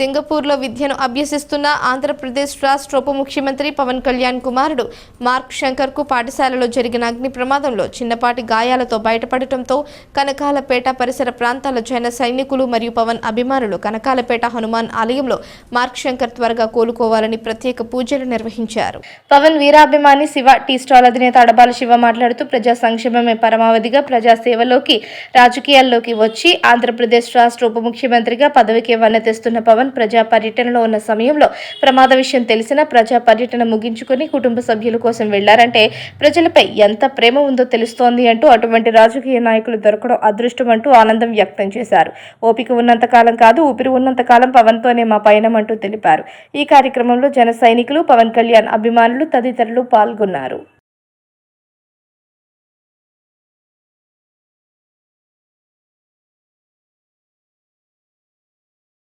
సింగపూర్లో విద్యను అభ్యసిస్తున్న ఆంధ్రప్రదేశ్ రాష్ట్ర ఉప ముఖ్యమంత్రి పవన్ కళ్యాణ్ కుమారుడు మార్క్ శంకర్కు పాఠశాలలో జరిగిన అగ్ని ప్రమాదంలో చిన్నపాటి గాయాలతో బయటపడటంతో కనకాలపేట పరిసర ప్రాంతాల జన సైనికులు మరియు పవన్ అభిమానులు కనకాలపేట హనుమాన్ ఆలయంలో మార్క్ శంకర్ త్వరగా కోలుకోవాలని ప్రత్యేక పూజలు నిర్వహించారు. పవన్ వీరాభిమాని శివ టీ స్టాల్ అధినేత అడబాల శివ మాట్లాడుతూ ప్రజా సంక్షేమమే పరమావధిగా ప్రజా సేవలోకి రాజకీయాల్లోకి వచ్చి ఆంధ్రప్రదేశ్ రాష్ట్ర ఉప ముఖ్యమంత్రిగా పదవికి వన్న తెస్తున్న పవన్ ప్రజా పర్యటనలో ఉన్న సమయంలో ప్రమాద విషయం తెలిసిన ప్రజా పర్యటన ముగించుకుని కుటుంబ సభ్యుల కోసం వెళ్ళారంటే ప్రజలపై ఎంత ప్రేమ ఉందో తెలుస్తోంది అంటూ అటువంటి రాజకీయ నాయకులు దొరకడం అదృష్టం అంటూ ఆనందం వ్యక్తం చేశారు. ఓపిక ఉన్నంత కాలం కాదు ఊపిరి ఉన్నంత కాలం పవన్తోనే మా పయనం అంటూ తెలిపారు. ఈ కార్యక్రమంలో జన సైనికులు పవన్ కళ్యాణ్ అభిమానులు తదితరులు పాల్గొన్నారు.